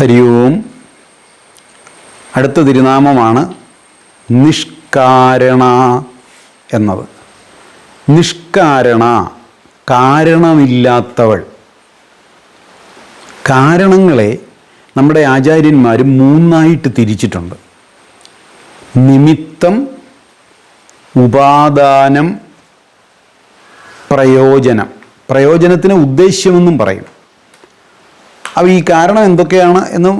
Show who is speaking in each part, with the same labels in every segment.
Speaker 1: ഹരി ഓം അടുത്ത തിരുനാമമാണ് നിഷ്കാരണ എന്നത്. നിഷ്കാരണ കാരണമില്ലാത്തവൾ. കാരണങ്ങളെ നമ്മുടെ ആചാര്യന്മാർ മൂന്നായിട്ട് തിരിച്ചിട്ടുണ്ട്. നിമിത്തം ഉപാദാനം പ്രയോജനം. പ്രയോജനത്തിന് ഉദ്ദേശ്യമെന്നും പറയും. അപ്പോൾ ഈ കാരണം എന്തൊക്കെയാണ് എന്ന്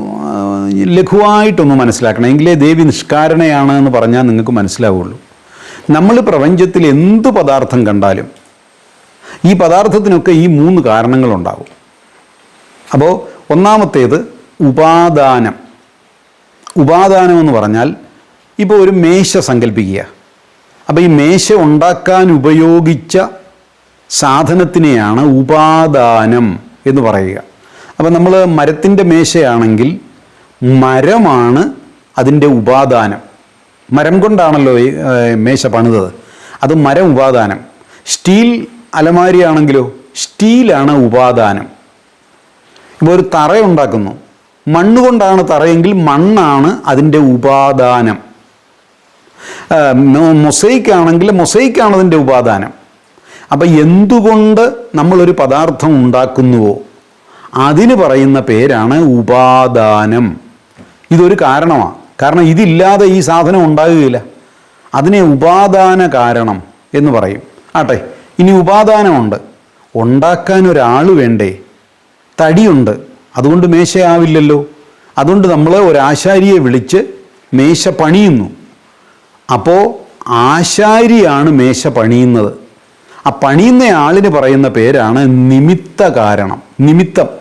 Speaker 1: ലഘുവായിട്ടൊന്ന് മനസ്സിലാക്കണം. എങ്കിലേ ദേവി നിഷ്കാരണയാണ് എന്ന് പറഞ്ഞാൽ നിങ്ങൾക്ക് മനസ്സിലാവുള്ളൂ. നമ്മൾ പ്രപഞ്ചത്തിൽ എന്ത് പദാർത്ഥം കണ്ടാലും ഈ പദാർത്ഥത്തിനൊക്കെ ഈ മൂന്ന് കാരണങ്ങളുണ്ടാകും അപ്പോൾ ഒന്നാമത്തേത് ഉപാദാനം. ഉപാദാനം എന്ന് പറഞ്ഞാൽ ഇപ്പോൾ ഒരു മേശ സങ്കല്പിക്കുക. അപ്പോൾ ഈ മേശ ഉണ്ടാക്കാൻ ഉപയോഗിച്ച സാധനത്തിനെയാണ് ഉപാദാനം എന്ന് പറയുക. അപ്പോൾ നമ്മൾ മരത്തിന്റെ മേശയാണെങ്കിൽ മരമാണ് അതിന്റെ ഉപാദാനം. മരം കൊണ്ടാണല്ലോ മേശ പണിതത്. അത് മരം ഉപാദാനം. സ്റ്റീൽ അലമാരിയാണെങ്കിലോ സ്റ്റീലാണ് ഉപാദാനം. ഇപ്പോൾ ഒരു തറ ഉണ്ടാക്കുന്നു. മണ്ണ് കൊണ്ടാണ് തറയെങ്കിൽ മണ്ണാണ് അതിന്റെ ഉപാദാനം. മൊസൈക്ക് ആണെങ്കിൽ മൊസൈക്കാണ് അതിന്റെ ഉപാദാനം. അപ്പം എന്തുകൊണ്ട് നമ്മളൊരു പദാർത്ഥം ഉണ്ടാക്കുന്നുവോ? അതിന് പറയുന്ന പേരാണ് ഉപാദാനം. ഇതൊരു കാരണമാണ് കാരണം ഇതില്ലാതെ ഈ സാധനം ഉണ്ടാകുകയില്ല. അതിനെ ഉപാദാന കാരണം എന്ന് പറയും. ആട്ടെ ഇനി ഉപാദാനമുണ്ട്. ഉണ്ടാക്കാൻ ഒരാൾ വേണ്ടേ? തടിയുണ്ട്. അതുകൊണ്ട് മേശയാവില്ലല്ലോ. അതുകൊണ്ട് നമ്മൾ ഒരാശാരിയെ വിളിച്ച് മേശ പണിയുന്നു. അപ്പോൾ ആശാരിയാണ് മേശ പണിയുന്നത്. ആ പണിയുന്ന ആളിന് പറയുന്ന പേരാണ് നിമിത്ത കാരണം നിമിത്തം.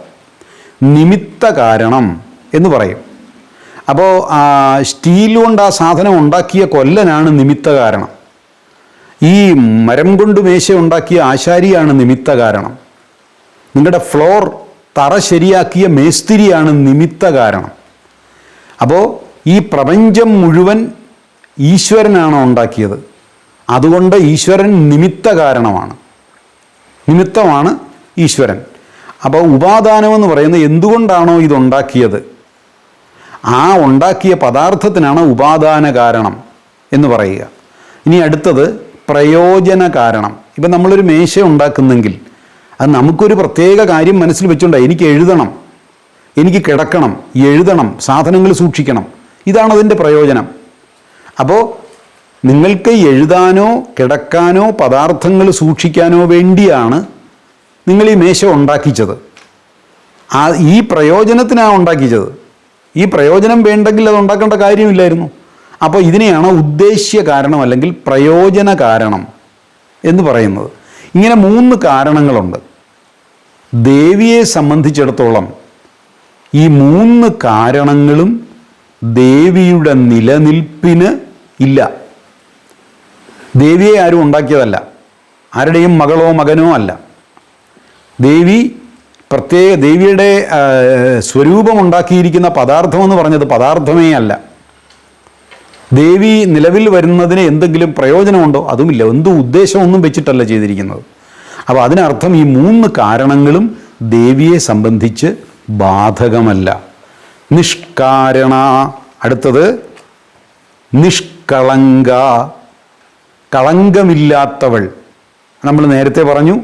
Speaker 1: നിമിത്ത കാരണം എന്ന് പറയും. അപ്പോൾ സ്റ്റീൽ കൊണ്ട് ആ സാധനം ഉണ്ടാക്കിയ കൊല്ലനാണ് നിമിത്ത കാരണം ഈ മരം കൊണ്ട് മേശ ഉണ്ടാക്കിയ ആശാരിയാണ് നിമിത്ത കാരണം നിങ്ങളുടെ ഫ്ലോർ തറ ശരിയാക്കിയ മേസ്തിരിയാണ് നിമിത്ത കാരണം അപ്പോൾ ഈ പ്രപഞ്ചം മുഴുവൻ ഈശ്വരനാണ് ഉണ്ടാക്കിയത്. അതുകൊണ്ട് ഈശ്വരൻ നിമിത്ത കാരണമാണ് നിമിത്തമാണ് ഈശ്വരൻ. അപ്പോൾ ഉപാദാനം എന്ന് പറയുന്നത് എന്തുകൊണ്ടാണോ ഇതുണ്ടാക്കിയത്? ആ ഉണ്ടാക്കിയ പദാർത്ഥത്തിനാണ് ഉപാദാന കാരണം എന്ന് പറയുക. ഇനി അടുത്തത് പ്രയോജന കാരണം. ഇപ്പം നമ്മളൊരു മേശ ഉണ്ടാക്കുന്നെങ്കിൽ അത് നമുക്കൊരു പ്രത്യേക കാര്യം മനസ്സിൽ വെച്ചുകൊണ്ട് എനിക്ക് എഴുതണം എനിക്ക് കിടക്കണം എഴുതണം സാധനങ്ങൾ സൂക്ഷിക്കണം. ഇതാണ് അതിന്റെ പ്രയോജനം. അപ്പോൾ നിങ്ങൾക്ക് എഴുതാനോ കിടക്കാനോ പദാർത്ഥങ്ങൾ സൂക്ഷിക്കാനോ വേണ്ടിയാണ് നിങ്ങൾ ഈ മേശ ഉണ്ടാക്കിച്ചത്. ആ ഈ പ്രയോജനത്തിനാണ് ഉണ്ടാക്കിച്ചത്. ഈ പ്രയോജനം വേണ്ടെങ്കിൽ അത് ഉണ്ടാക്കേണ്ട കാര്യമില്ലായിരുന്നു. അപ്പോൾ ഇതിനെയാണ് ഉദ്ദേശ്യ കാരണം അല്ലെങ്കിൽ പ്രയോജന കാരണം എന്ന് പറയുന്നത്. ഇങ്ങനെ മൂന്ന് കാരണങ്ങളുണ്ട്. ദേവിയെ സംബന്ധിച്ചിടത്തോളം ഈ മൂന്ന് കാരണങ്ങളും ദേവിയുടെ നിലനിൽപ്പിന് ഇല്ല. ദേവിയെ ആരും ഉണ്ടാക്കിയതല്ല. ആരുടെയും മകളോ മകനോ അല്ല. ദേവി പ്രത്യേക ദേവിയുടെ സ്വരൂപം ഉണ്ടാക്കിയിരിക്കുന്ന പദാർത്ഥം എന്ന് പറഞ്ഞത് പദാർത്ഥമേ അല്ല. ദേവി നിലവിൽ വരുന്നതിന് എന്തെങ്കിലും പ്രയോജനമുണ്ടോ? അതുമില്ല. എന്ത് ഉദ്ദേശമൊന്നും വെച്ചിട്ടല്ല ചെയ്തിരിക്കുന്നത്. അപ്പോൾ അതിനർത്ഥം ഈ മൂന്ന് കാരണങ്ങളും ദേവിയെ സംബന്ധിച്ച് ബാധകമല്ല. നിഷ്കാരണ അടുത്തത് നിഷ്കളങ്ക കളങ്കമില്ലാത്തവൾ. നമ്മൾ നേരത്തെ പറഞ്ഞു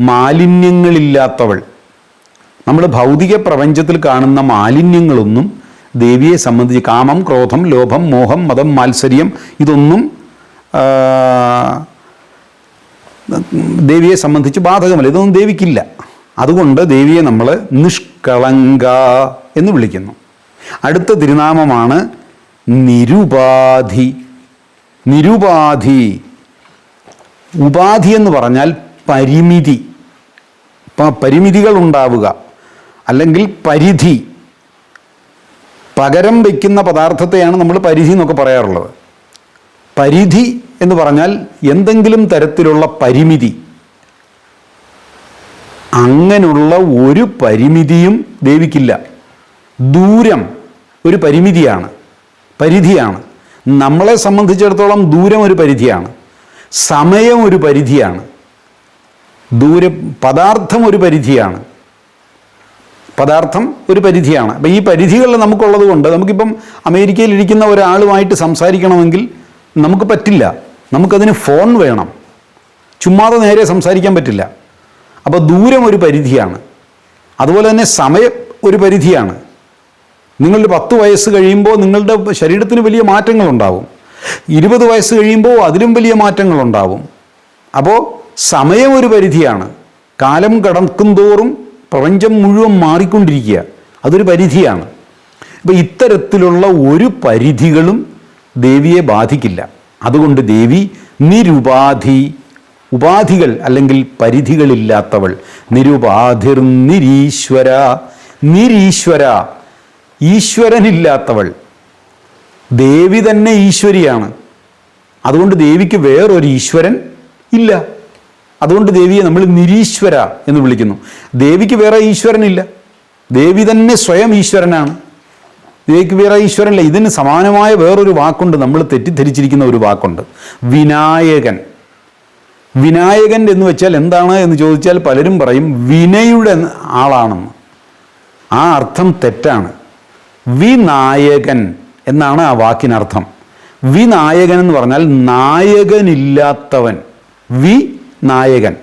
Speaker 1: മാലിന്യങ്ങളില്ലാത്തവൾ. നമ്മൾ ഭൗതിക പ്രപഞ്ചത്തിൽ കാണുന്ന മാലിന്യങ്ങളൊന്നും ദേവിയെ സംബന്ധിച്ച് കാമം ക്രോധം ലോഭം മോഹം മതം മാത്സര്യം ഇതൊന്നും ദേവിയെ സംബന്ധിച്ച് ബാധകമല്ല. ഇതൊന്നും ദേവിക്കില്ല. അതുകൊണ്ട് ദേവിയെ നമ്മൾ നിഷ്കളങ്ക എന്ന് വിളിക്കുന്നു. അടുത്ത തിരുനാമമാണ് നിരുപാധി. നിരുപാധി. ഉപാധി എന്ന് പറഞ്ഞാൽ പരിമിതി. പ- പരിമിതികൾ ഉണ്ടാവുക. അല്ലെങ്കിൽ പരിധി. പകരം വയ്ക്കുന്ന പദാർത്ഥത്തെയാണ് നമ്മൾ പരിധി എന്നൊക്കെ പറയാറുള്ളത്. പരിധി എന്ന് പറഞ്ഞാൽ എന്തെങ്കിലും തരത്തിലുള്ള പരിമിതി. അങ്ങനെയുള്ള ഒരു പരിമിതിയും ദേവിക്കില്ല. ദൂരം ഒരു പരിമിതിയാണ്. പരിധിയാണ്. നമ്മളെ സംബന്ധിച്ചിടത്തോളം ദൂരം ഒരു പരിധിയാണ്. സമയം ഒരു പരിധിയാണ്. ദൂരം പദാർത്ഥം ഒരു പരിധിയാണ്. പദാർത്ഥം ഒരു പരിധിയാണ്. അപ്പം ഈ പരിധികൾ നമുക്കുള്ളത് കൊണ്ട് നമുക്കിപ്പം അമേരിക്കയിൽ ഇരിക്കുന്ന ഒരാളുമായിട്ട് സംസാരിക്കണമെങ്കിൽ നമുക്ക് പറ്റില്ല. നമുക്കതിന് ഫോൺ വേണം. ചുമ്മാതെ നേരെ സംസാരിക്കാൻ പറ്റില്ല. അപ്പോൾ ദൂരം ഒരു പരിധിയാണ്. അതുപോലെ തന്നെ സമയം ഒരു പരിധിയാണ്. നിങ്ങളുടെ പത്ത് വയസ്സ് കഴിയുമ്പോൾ നിങ്ങളുടെ ശരീരത്തിന് വലിയ മാറ്റങ്ങളുണ്ടാവും. ഇരുപത് വയസ്സ് കഴിയുമ്പോൾ അതിലും വലിയ മാറ്റങ്ങളുണ്ടാവും. അപ്പോൾ സമയം ഒരു പരിധിയാണ്. കാലം കടക്കുംതോറും പ്രപഞ്ചം മുഴുവൻ മാറിക്കൊണ്ടിരിക്കുക. അതൊരു പരിധിയാണ്. അപ്പോൾ ഇത്തരത്തിലുള്ള ഒരു പരിധികളും ദേവിയെ ബാധിക്കില്ല. അതുകൊണ്ട് ദേവി നിരുപാധി ഉപാധികൾ അല്ലെങ്കിൽ പരിധികളില്ലാത്തവൾ. നിരുപാധിർ നിരീശ്വര നിരീശ്വര ഈശ്വരനില്ലാത്തവൾ. ദേവി തന്നെ ഈശ്വരിയാണ്. അതുകൊണ്ട് ദേവിക്ക് വേറൊരു ഈശ്വരൻ ഇല്ല. അതുകൊണ്ട് ദേവിയെ നമ്മൾ നിരീശ്വര എന്ന് വിളിക്കുന്നു. ദേവിക്ക് വേറെ ഈശ്വരനില്ല. ദേവി തന്നെ സ്വയം ഈശ്വരനാണ്. ദേവിക്ക് വേറെ ഈശ്വരനില്ല. ഇതിന് സമാനമായ വേറൊരു വാക്കുണ്ട്. നമ്മൾ തെറ്റിദ്ധരിച്ചിരിക്കുന്ന ഒരു വാക്കുണ്ട്. വിനായകൻ. വിനായകൻ എന്ന് വെച്ചാൽ എന്താണ് എന്ന് ചോദിച്ചാൽ പലരും പറയും വിനയുടെ ആളാണെന്ന്. ആ അർത്ഥം തെറ്റാണ്. വിനായകൻ എന്നാണ് ആ വാക്കിനർത്ഥം. വിനായകൻ എന്ന് പറഞ്ഞാൽ നായകനില്ലാത്തവൻ. വി നായകൻ.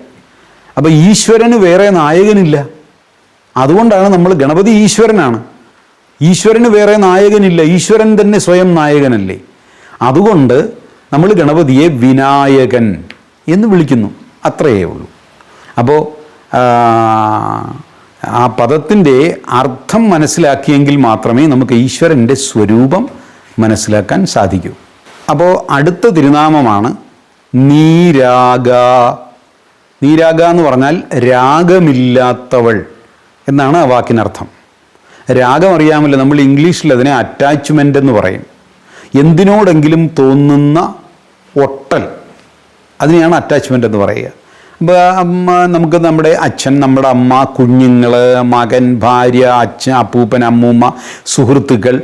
Speaker 1: അപ്പോൾ ഈശ്വരന് വേറെ നായകനില്ല. അതുകൊണ്ടാണ് നമ്മൾ ഗണപതി ഈശ്വരനാണ്. ഈശ്വരന് വേറെ നായകനില്ല. ഈശ്വരൻ തന്നെ സ്വയം നായകനല്ലേ. അതുകൊണ്ട് നമ്മൾ ഗണപതിയെ വിനായകൻ എന്ന് വിളിക്കുന്നു. അത്രയേ ഉള്ളൂ. അപ്പോൾ ആ പദത്തിന്റെ അർത്ഥം മനസ്സിലാക്കിയെങ്കിൽ മാത്രമേ നമുക്ക് ഈശ്വരന്റെ സ്വരൂപം മനസ്സിലാക്കാൻ സാധിക്കൂ. അപ്പോൾ അടുത്ത തിരുനാമമാണ് നീരാഗ. നീരാഗ എന്ന് പറഞ്ഞാൽ രാഗമില്ലാത്തവൾ എന്നാണ് ആ വാക്കിനർത്ഥം. രാഗം അറിയാമല്ലോ നമ്മൾ ഇംഗ്ലീഷിൽ അതിനെ അറ്റാച്ച്മെന്റ് എന്ന് പറയും. എന്തിനോടെങ്കിലും തോന്നുന്ന ഒട്ടൽ അതിനെയാണ് അറ്റാച്ച്മെന്റ് എന്ന് പറയുക. അപ്പോൾ നമുക്ക് നമ്മുടെ അച്ഛൻ നമ്മുടെ അമ്മ കുഞ്ഞുങ്ങൾ മകൻ ഭാര്യ അച്ഛൻ അപ്പൂപ്പൻ അമ്മൂമ്മ സുഹൃത്തുക്കൾ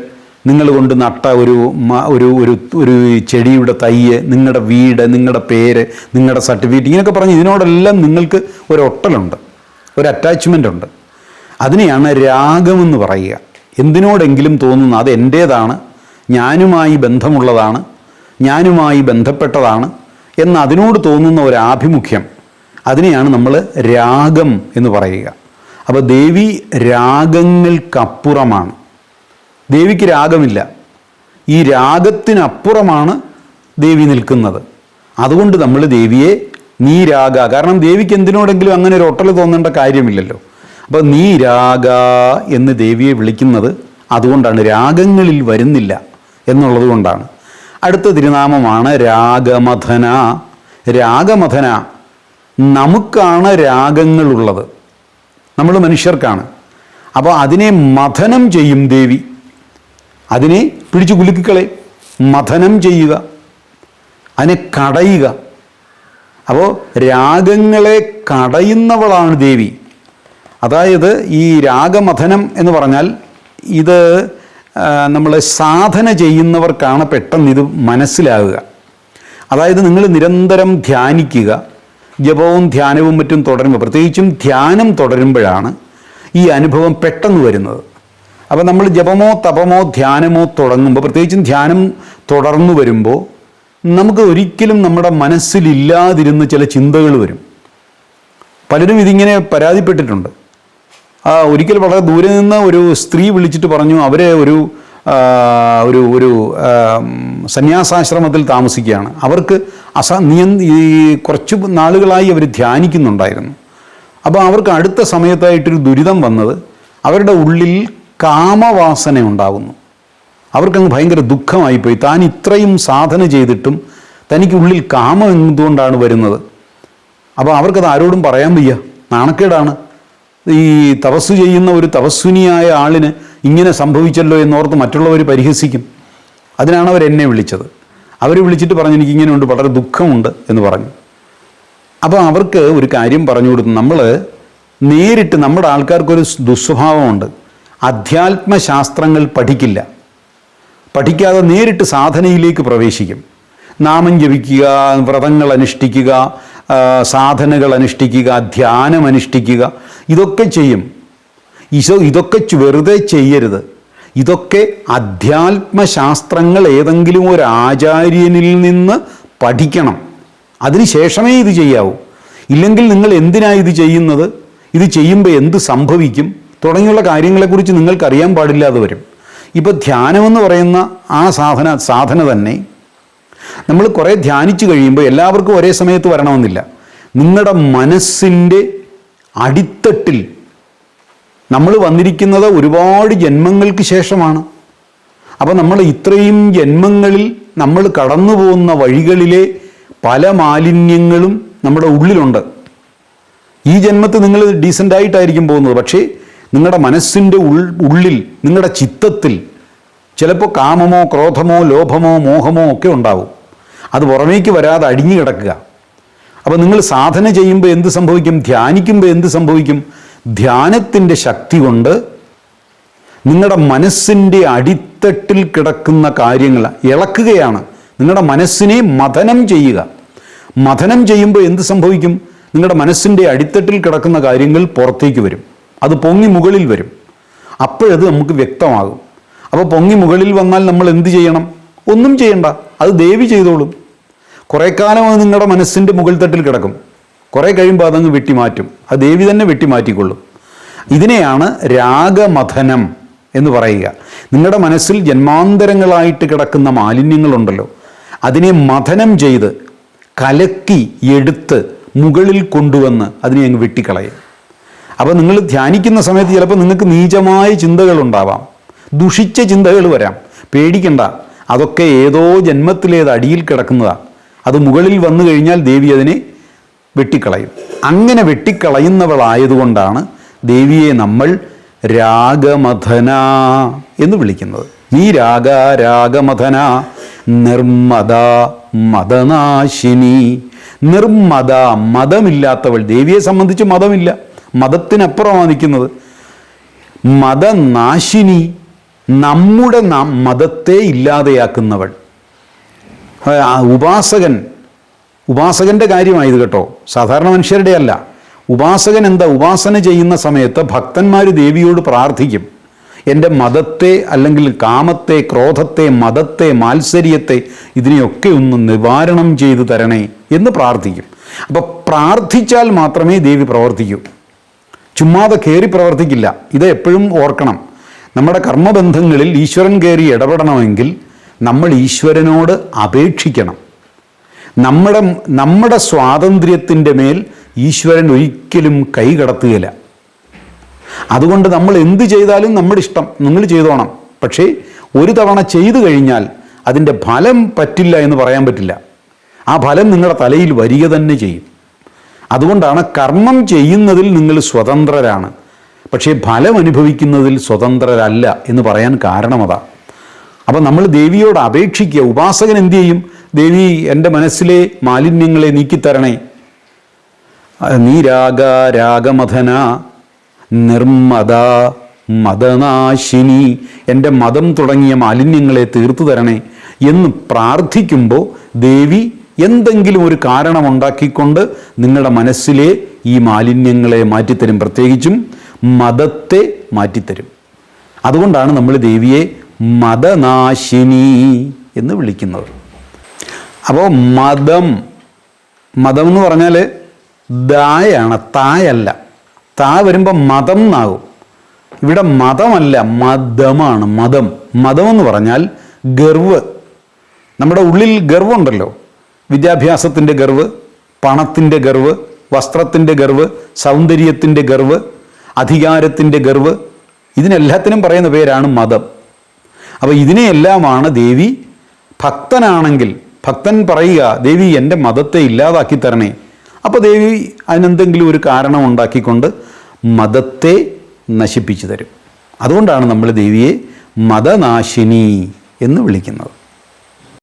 Speaker 1: നിങ്ങൾ കൊണ്ട് നട്ട ഒരു ഒരു ഒരു ഒരു ചെടിയുടെ തയ്യ് നിങ്ങളുടെ വീട് നിങ്ങളുടെ പേര് നിങ്ങളുടെ സർട്ടിഫിക്കറ്റ് ഇങ്ങനെയൊക്കെ പറഞ്ഞ് ഇതിനോടെല്ലാം നിങ്ങൾക്ക് ഒരു ഒട്ടലുണ്ട് ഒരു അറ്റാച്ച്മെന്റ് ഉണ്ട്. അതിനെയാണ് രാഗമെന്ന് പറയുക. എന്തിനോടെങ്കിലും തോന്നുന്ന അത് എന്റേതാണ് ഞാനുമായി ബന്ധമുള്ളതാണ് ഞാനുമായി ബന്ധപ്പെട്ടതാണ് എന്ന് അതിനോട് തോന്നുന്ന ഒരു ആഭിമുഖ്യം അതിനെയാണ് നമ്മൾ രാഗം എന്ന് പറയുക. അപ്പോൾ ദേവി രാഗങ്ങൾക്കപ്പുറമാണ്. ദേവിക്ക് രാഗമില്ല. ഈ രാഗത്തിനപ്പുറമാണ് ദേവി നിൽക്കുന്നത്. അതുകൊണ്ട് നമ്മൾ ദേവിയെ നീ രാഗ കാരണം ദേവിക്ക് എന്തിനോടെങ്കിലും അങ്ങനെ ഒരു ഒട്ടൽ തോന്നേണ്ട കാര്യമില്ലല്ലോ. അപ്പോൾ നീരാഗ എന്ന് ദേവിയെ വിളിക്കുന്നത് അതുകൊണ്ടാണ് രാഗങ്ങളിൽ വരുന്നില്ല എന്നുള്ളത് കൊണ്ടാണ്. അടുത്ത തിരുനാമമാണ് രാഗമഥന. രാഗമഥന നമുക്കാണ് രാഗങ്ങളുള്ളത്. നമ്മൾ മനുഷ്യർക്കാണ്. അപ്പോൾ അതിനെ മഥനം ചെയ്യും ദേവി. അതിനെ പിടിച്ചു കുലുക്കിക്കളെ. മഥനം ചെയ്യുക. അതിനെ കടയുക. അപ്പോൾ രാഗങ്ങളെ കടയുന്നവളാണ് ദേവി. അതായത് ഈ രാഗമഥനം എന്ന് പറഞ്ഞാൽ ഇത് നമ്മൾ സാധന ചെയ്യുന്നവർക്കാണ് പെട്ടെന്ന് ഇത് മനസ്സിലാകുക. അതായത് നിങ്ങൾ നിരന്തരം ധ്യാനിക്കുക. ജപവും ധ്യാനവും മറ്റും തുടരുമ്പോൾ പ്രത്യേകിച്ചും ധ്യാനം തുടരുമ്പോഴാണ് ഈ അനുഭവം പെട്ടെന്ന് വരുന്നത്. അപ്പോൾ നമ്മൾ ജപമോ തപമോ ധ്യാനമോ തുടങ്ങുമ്പോൾ പ്രത്യേകിച്ചും ധ്യാനം തുടർന്നു വരുമ്പോൾ നമുക്ക് ഒരിക്കലും നമ്മുടെ മനസ്സിലില്ലാതിരുന്ന ചില ചിന്തകൾ വരും. പലരും ഇതിങ്ങനെ പരാതിപ്പെട്ടിട്ടുണ്ട്. ആ ഒരിക്കൽ വളരെ ദൂരെ നിന്ന് ഒരു സ്ത്രീ വിളിച്ചിട്ട് പറഞ്ഞു അവരെ ഒരു ഒരു ഒരു സന്യാസാശ്രമത്തിൽ താമസിക്കുകയാണ്. അവർക്ക് അസ നിയ ഈ കുറച്ച് നാളുകളായി അവർ ധ്യാനിക്കുന്നുണ്ടായിരുന്നു. അപ്പോൾ അവർക്ക് അടുത്ത സമയത്തായിട്ടൊരു ദുരിതം വന്നത് അവരുടെ ഉള്ളിൽ കാമവാസന ഉണ്ടാകുന്നു. അവർക്കങ്ങ് ഭയങ്കര ദുഃഖമായിപ്പോയി. താൻ ഇത്രയും സാധന ചെയ്തിട്ടും തനിക്കുള്ളിൽ കാമം എന്തുകൊണ്ടാണ് വരുന്നത്. അപ്പോൾ അവർക്കത് ആരോടും പറയാൻ വയ്യ. നാണക്കേടാണ്. ഈ തപസ് ചെയ്യുന്ന ഒരു തപസ്വിനിയായ ആളിന് ഇങ്ങനെ സംഭവിച്ചല്ലോ എന്നോർത്ത് മറ്റുള്ളവർ പരിഹസിക്കും. അതിനാണ് അവർ എന്നെ വിളിച്ചത്. അവർ വിളിച്ചിട്ട് പറഞ്ഞു എനിക്ക് ഇങ്ങനെയുണ്ട് വളരെ ദുഃഖമുണ്ട് എന്ന് പറഞ്ഞു. അപ്പോൾ അവർക്ക് ഒരു കാര്യം പറഞ്ഞു കൊടുത്തു. നമ്മൾ നേരിട്ട് നമ്മുടെ ആൾക്കാർക്കൊരു ദുസ്വഭാവമുണ്ട്. അധ്യാത്മശാസ്ത്രങ്ങൾ പഠിക്കില്ല. പഠിക്കാതെ നേരിട്ട് സാധനയിലേക്ക് പ്രവേശിക്കും. നാമം ജപിക്കുക വ്രതങ്ങൾ അനുഷ്ഠിക്കുക സാധനകൾ അനുഷ്ഠിക്കുക ധ്യാനം അനുഷ്ഠിക്കുക ഇതൊക്കെ ചെയ്യും. ഈശോ ഇതൊക്കെ വെറുതെ ചെയ്യരുത്. ഇതൊക്കെ അധ്യാത്മശാസ്ത്രങ്ങൾ ഏതെങ്കിലും ഒരു ആചാര്യനിൽ നിന്ന് പഠിക്കണം. അതിനുശേഷമേ ഇത് ചെയ്യാവൂ. ഇല്ലെങ്കിൽ നിങ്ങൾ എന്തിനാണ് ഇത് ചെയ്യുന്നത്? ഇത് ചെയ്യുമ്പോൾ എന്ത് സംഭവിക്കും? തുടങ്ങിയുള്ള കാര്യങ്ങളെക്കുറിച്ച് നിങ്ങൾക്ക് അറിയാൻ പാടില്ലാതെ വരും. ഇപ്പോൾ ധ്യാനമെന്ന് പറയുന്ന ആ സാധന സാധന തന്നെ നമ്മൾ കുറേ ധ്യാനിച്ചു കഴിയുമ്പോൾ എല്ലാവർക്കും ഒരേ സമയത്ത് വരണമെന്നില്ല. നിങ്ങളുടെ മനസ്സിന്റെ അടിത്തട്ടിൽ നമ്മൾ വന്നിരിക്കുന്നത് ഒരുപാട് ജന്മങ്ങൾക്ക് ശേഷമാണ്. അപ്പോൾ നമ്മൾ ഇത്രയും ജന്മങ്ങളിൽ നമ്മൾ കടന്നു പോകുന്ന വഴികളിലെ പല മാലിന്യങ്ങളും നമ്മുടെ ഉള്ളിലുണ്ട്. ഈ ജന്മത്തിൽ നിങ്ങൾ ഡീസന്റായിട്ടായിരിക്കും പോകുന്നത്. പക്ഷേ നിങ്ങളുടെ മനസ്സിന്റെ ഉള്ളിൽ നിങ്ങളുടെ ചിത്തത്തിൽ ചിലപ്പോൾ കാമമോ ക്രോധമോ ലോഭമോ മോഹമോ ഒക്കെ ഉണ്ടാവും. അത് പുറമേക്ക് വരാതെ അടിഞ്ഞു കിടക്കുക. അപ്പോൾ നിങ്ങൾ സാധന ചെയ്യുമ്പോൾ എന്ത് സംഭവിക്കും? ധ്യാനിക്കുമ്പോൾ എന്ത് സംഭവിക്കും? ധ്യാനത്തിന്റെ ശക്തി കൊണ്ട് നിങ്ങളുടെ മനസ്സിന്റെ അടിത്തട്ടിൽ കിടക്കുന്ന കാര്യങ്ങൾ ഇളക്കുകയാണ്. നിങ്ങളുടെ മനസ്സിനെ മഥനം ചെയ്യുക. മഥനം ചെയ്യുമ്പോൾ എന്ത് സംഭവിക്കും? നിങ്ങളുടെ മനസ്സിന്റെ അടിത്തട്ടിൽ കിടക്കുന്ന കാര്യങ്ങൾ പുറത്തേക്ക് വരും. അത് പൊങ്ങി മുകളിൽ വരും. അപ്പോഴത് നമുക്ക് വ്യക്തമാകും. അപ്പോൾ പൊങ്ങി മുകളിൽ വന്നാൽ നമ്മൾ എന്ത് ചെയ്യണം? ഒന്നും ചെയ്യണ്ട. അത് ദേവി ചെയ്തോളും. കുറേ കാലം അത് നിങ്ങളുടെ മനസ്സിന്റെ മുകൾ തട്ടിൽ കിടക്കും. കുറേ കഴിയുമ്പോൾ അതങ്ങ് വെട്ടിമാറ്റും. അത് ദേവി തന്നെ വെട്ടിമാറ്റിക്കൊള്ളും. ഇതിനെയാണ് രാഗമഥനം എന്ന് പറയുക. നിങ്ങളുടെ മനസ്സിൽ ജന്മാന്തരങ്ങളായിട്ട് കിടക്കുന്ന മാലിന്യങ്ങളുണ്ടല്ലോ. അതിനെ മഥനം ചെയ്ത് കലക്കി എടുത്ത് മുകളിൽ കൊണ്ടുവന്ന് അതിനെ അങ്ങ് വെട്ടിക്കളയും. അപ്പോൾ നിങ്ങൾ ധ്യാനിക്കുന്ന സമയത്ത് ചിലപ്പോൾ നിങ്ങൾക്ക് നീചമായ ചിന്തകളുണ്ടാവാം ദുഷിച്ച ചിന്തകൾ വരാം. പേടിക്കണ്ട. അതൊക്കെ ഏതോ ജന്മത്തിലേത് അടിയിൽ കിടക്കുന്നതാണ് അത് മുകളിൽ വന്നു കഴിഞ്ഞാൽ ദേവി അതിനെ വെട്ടിക്കളയും. അങ്ങനെ വെട്ടിക്കളയുന്നവളായതുകൊണ്ടാണ് ദേവിയെ നമ്മൾ രാഗമഥന എന്ന് വിളിക്കുന്നത്. നീ രാഗ രാഗമഥന നിർമ്മത മതനാശിനി നിർമ്മത മതമില്ലാത്തവൾ ദേവിയെ സംബന്ധിച്ച് മതമില്ല മതത്തിനപ്പുറമാണ് നിൽക്കുന്നത് മതനാശിനി നമ്മുടെ ന- മതത്തെ ഇല്ലാതെയാക്കുന്നവൾ. ഉപാസകൻ. ഉപാസകന്റെ കാര്യമായത് കേട്ടോ. സാധാരണ മനുഷ്യരുടെ അല്ല. ഉപാസകൻ എന്താ? ഉപാസന ചെയ്യുന്ന സമയത്ത് ഭക്തന്മാർ ദേവിയോട് പ്രാർത്ഥിക്കും. എന്റെ മതത്തെ അല്ലെങ്കിൽ കാമത്തെ ക്രോധത്തെ മതത്തെ മാത്സര്യത്തെ ഇതിനെയൊക്കെ ഒന്ന് നിവാരണം ചെയ്തു തരണേ എന്ന് പ്രാർത്ഥിക്കും. അപ്പോൾ പ്രാർത്ഥിച്ചാൽ മാത്രമേ ദേവി പ്രവർത്തിക്കൂ. ചുമ്മാതെ കയറി പ്രവർത്തിക്കില്ല. ഇത് എപ്പോഴും ഓർക്കണം. നമ്മുടെ കർമ്മബന്ധങ്ങളിൽ ഈശ്വരൻ കയറി ഇടപെടണമെങ്കിൽ നമ്മൾ ഈശ്വരനോട് അപേക്ഷിക്കണം. നമ്മുടെ നമ്മുടെ സ്വാതന്ത്ര്യത്തിന്റെ മേൽ ഈശ്വരൻ ഒരിക്കലും കൈ കടത്തുകയില്ല. അതുകൊണ്ട് നമ്മൾ എന്ത് ചെയ്താലും നമ്മുടെ ഇഷ്ടം നിങ്ങൾ ചെയ്തോണം. പക്ഷേ ഒരു തവണ ചെയ്തു കഴിഞ്ഞാൽ അതിന്റെ ഫലം പറ്റില്ല എന്ന് പറയാൻ പറ്റില്ല. ആ ഫലം നിങ്ങളുടെ തലയിൽ വരിക തന്നെ ചെയ്യും. അതുകൊണ്ടാണ് കർമ്മം ചെയ്യുന്നതിൽ നിങ്ങൾ സ്വതന്ത്രരാണ്. പക്ഷേ ഫലം അനുഭവിക്കുന്നതിൽ സ്വതന്ത്രരല്ല എന്ന് പറയാൻ കാരണം അതാ. അപ്പം നമ്മൾ ദേവിയോട് അപേക്ഷിക്കുക. ഉപാസകൻ എന്തു ചെയ്യും? ദേവി എന്റെ മനസ്സിലെ മാലിന്യങ്ങളെ നീക്കിത്തരണേ. നീരാഗ രാഗമഥന നിർമ്മത മതനാശിനി എന്റെ മതം തുടങ്ങിയ മാലിന്യങ്ങളെ തീർത്തു തരണേ എന്ന് പ്രാർത്ഥിക്കുമ്പോൾ ദേവി എന്തെങ്കിലും ഒരു കാരണമുണ്ടാക്കിക്കൊണ്ട് നിങ്ങളുടെ മനസ്സിലെ ഈ മാലിന്യങ്ങളെ മാറ്റിത്തരും പ്രത്യേകിച്ചും മതത്തെ മാറ്റിത്തരും. അതുകൊണ്ടാണ് നമ്മൾ ദേവിയെ മതനാശിനി എന്ന് വിളിക്കുന്നത്. അപ്പോൾ മതം മതം എന്ന് പറഞ്ഞാൽ ദായാണ് തായല്ല. താ വരുമ്പോൾ മതം എന്നാകും. ഇവിടെ മതമല്ല മതമാണ് മതം. മതം എന്ന് പറഞ്ഞാൽ ഗർവ്. നമ്മുടെ ഉള്ളിൽ ഗർവുണ്ടല്ലോ. വിദ്യാഭ്യാസത്തിന്റെ ഗർവ് പണത്തിന്റെ ഗർവ് വസ്ത്രത്തിന്റെ ഗർവ് സൗന്ദര്യത്തിന്റെ ഗർവ് അധികാരത്തിന്റെ ഗർവ് ഇതിനെല്ലാത്തിനും പറയുന്ന പേരാണ് മതം. അപ്പോൾ ഇതിനെയെല്ലാമാണ് ദേവി ഭക്തനാണെങ്കിൽ ഭക്തൻ പറയുക ദേവി എന്റെ മതത്തെ ഇല്ലാതാക്കി തരണേ. അപ്പോൾ ദേവി അതിനെന്തെങ്കിലും ഒരു കാരണം ഉണ്ടാക്കിക്കൊണ്ട് മതത്തെ നശിപ്പിച്ചു തരും. അതുകൊണ്ടാണ് നമ്മൾ ദേവിയെ മതനാശിനി എന്ന് വിളിക്കുന്നത്.